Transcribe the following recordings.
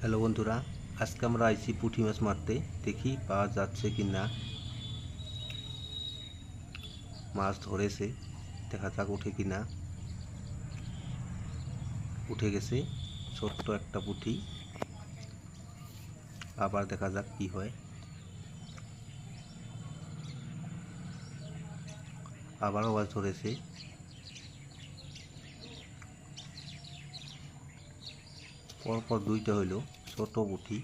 Hello বন্ধুরা, আজকে আমরা আইছি পুঁটি মাছ মারতে, দেখি পাওয়া যাচ্ছে কি না মাছ ধরেছে, দেখা যাক উঠে কি না উঠে গেছে ছোট্ট একটা পুঁটি। আবার দেখা যাক কি হয়। আবারও মাছ ধরেছে। পরপর দুইটা হইল, ছোট পুঁটি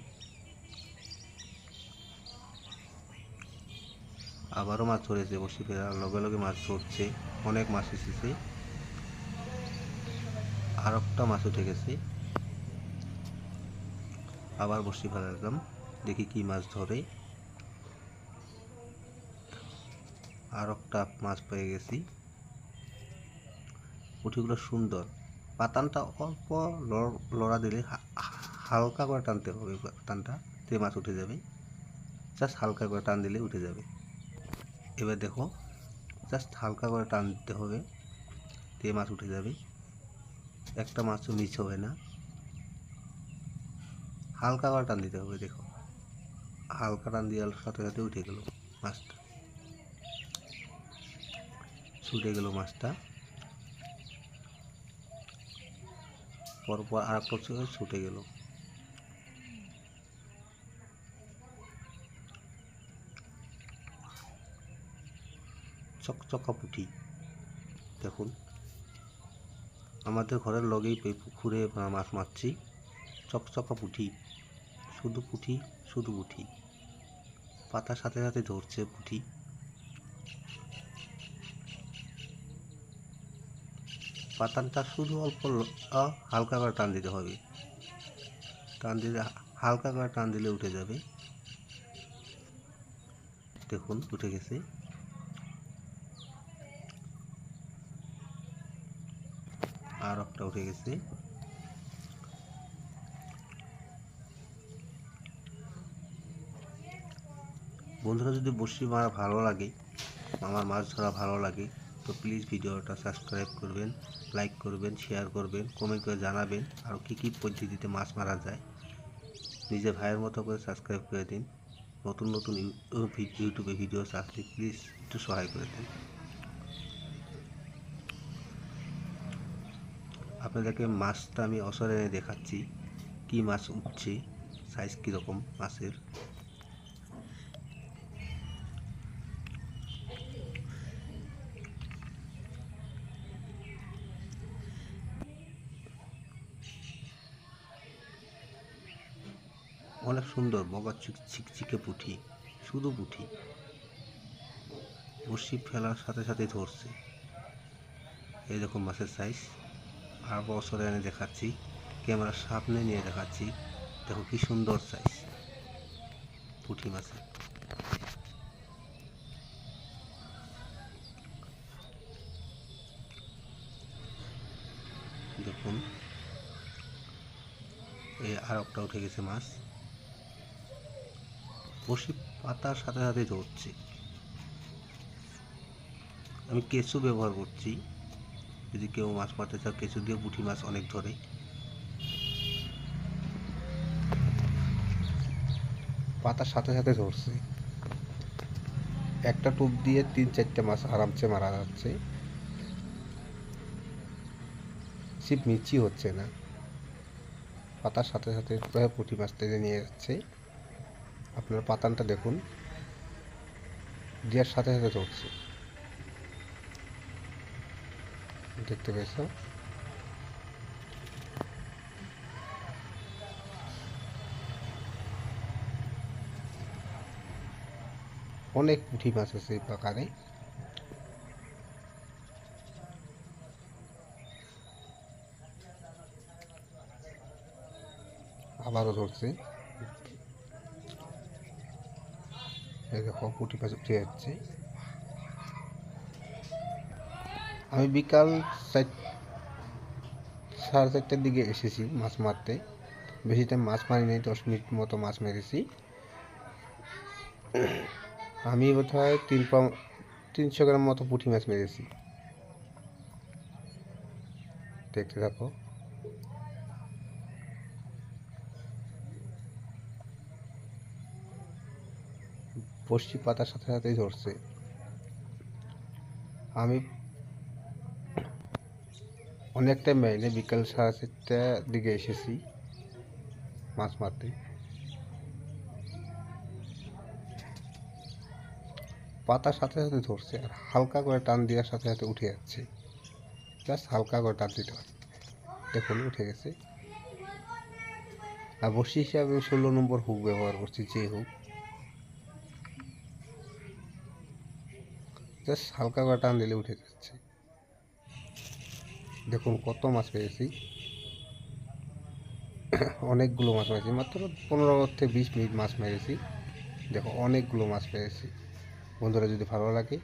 আবারও মাছ ধরেছে, বসি ফেরার লগে লগে মাছ ধরছে, অনেক মাছ এসেছে। আর একটা মাছ উঠে গেছে। আবার বসি ফেলালাম, দেখি কি মাছ ধরে। আর একটা মাছ পেয়ে গেছি। পুঁটিগুলো সুন্দর। পাতানটা অল্প লড়- দিলে হালকা করে টানতে হবে টানটা তে মাছ উঠে যাবে। জাস্ট হালকা করে টান দিলে উঠে যাবে। এবার দেখো জাস্ট হালকা করে টান দিতে হবে, তে মাছ উঠে যাবে। একটা মাছও মিস হবে না। হালকা করে টান দিতে হবে, দেখো। হালকা টান দেওয়ার সাথে সাথে উঠে গেল মাছটা। ছুটে গেল মাছটা। পরপর আর একটা ছুটে গেল। চকচকা পুঁটি, দেখুন। আমাদের ঘরের লগেই পুকুরে মাছ মারছি। চকচকা পুঁটি, শুধু পুঁটি শুধু পুঁটি। পাতার সাথে সাথে ধরছে পুঁটি। পাতানটা শুধু অল্প হালকা করে টান দিতে হবে। টান দিলে হালকা করে টান দিলে উঠে যাবে। দেখুন, উঠে গেছে। আর একটা উঠে গেছে। বন্ধুরা, যদি বসি মারা ভালো লাগে, আমার মাছ ধরা ভালো লাগে তো প্লিজ ভিডিওটা সাবস্ক্রাইব করবেন লাইক করবেন শেয়ার করবেন কমেন্ট করে জানাবেন আর কী কী পদ্ধতিতে মাছ মারা যায়। নিজের ভাইয়ের মতো করে সাবস্ক্রাইব করে দিন। নতুন নতুন ইউ- ইউ- ইউটিউবে ভিডিও আসলে প্লিজ একটু সহায় করে দিন। আপনাদেরকে মাছটা আমি অসরে দেখাচ্ছি। কি মাছ উঠছে সাইজ কীরকম মাছের? অনেক সুন্দর বগা চিকচিকে পুঁটি শুধু পুঁটি বসি ফেলার সাথে সাথে ধরছে। এই রকম মাছের সাইজ আর বছরে এনে দেখাচ্ছি, ক্যামেরার সামনে নিয়ে দেখাচ্ছি, দেখো কি সুন্দর সাইজ পুঁটি মাছের। দেখুন। এই আর একটা উঠে গেছে মাছ। বসি পাতার সাথে সাথে ধরছে। আমি কেঁচু ব্যবহার করছি। যদি কেউ মাছ মারতে চাও কেঁচু দিয়ে পুঁটি মাছ অনেক ধরে। পাতার সাথে সাথে ধরছে। একটা টোপ দিয়ে তিন চারটে মাছ আরামসে মারা যাচ্ছে। ছিপ মিচি হচ্ছে না। পাতার সাথে সাথে পুঁটি মাছ টেনে নিয়ে যাচ্ছে। আপনার পাতানটা দেখুন। দেওয়ার সাথে সাথে ধরছে দেখতে পেয়েছ? অনেক পুঁটি মাছ আছে এই পাকারে। আবারও ধরছে এই দেখো পুঁটি মাছ উঠে যাচ্ছে। আমি বিকাল চার সাড়ে চারটার দিকে এসেছি মাছ মারতে। বেশি টাইম মাছ মারি নাই, দশ মিনিট মতো মাছ মেরেছি। আমি বোধ হয় তিন তিনশো গ্রাম মতো পুঁটি মাছ মেরেছি। দেখতে থাকো। বড়শি পাতার সাথে সাথেই ধরছে। আমি অনেক টাইম বাইরে বিকাল সাড়ে চারটার দিকে এসেছি মাছ মারতে। পাতার সাথে সাথে ধরছে আর হালকা করে টান দেওয়ার সাথে সাথে উঠে যাচ্ছে। জাস্ট হালকা করে টান দিতে হয় দেখুন, উঠে গেছে। আর বসি হিসাবে ষোলো নম্বর হুক ব্যবহার করছি যে হুক। জাস্ট হালকা করে টান দিলে উঠে যাচ্ছে। দেখুন কত মাছ পেয়েছি। অনেকগুলো মাছ পেয়েছি, মাত্র পনেরো থেকে বিশ মিনিট মাছ মেরেছি। দেখো, অনেকগুলো মাছ পেয়েছি। বন্ধুরা, যদি ভালো লাগে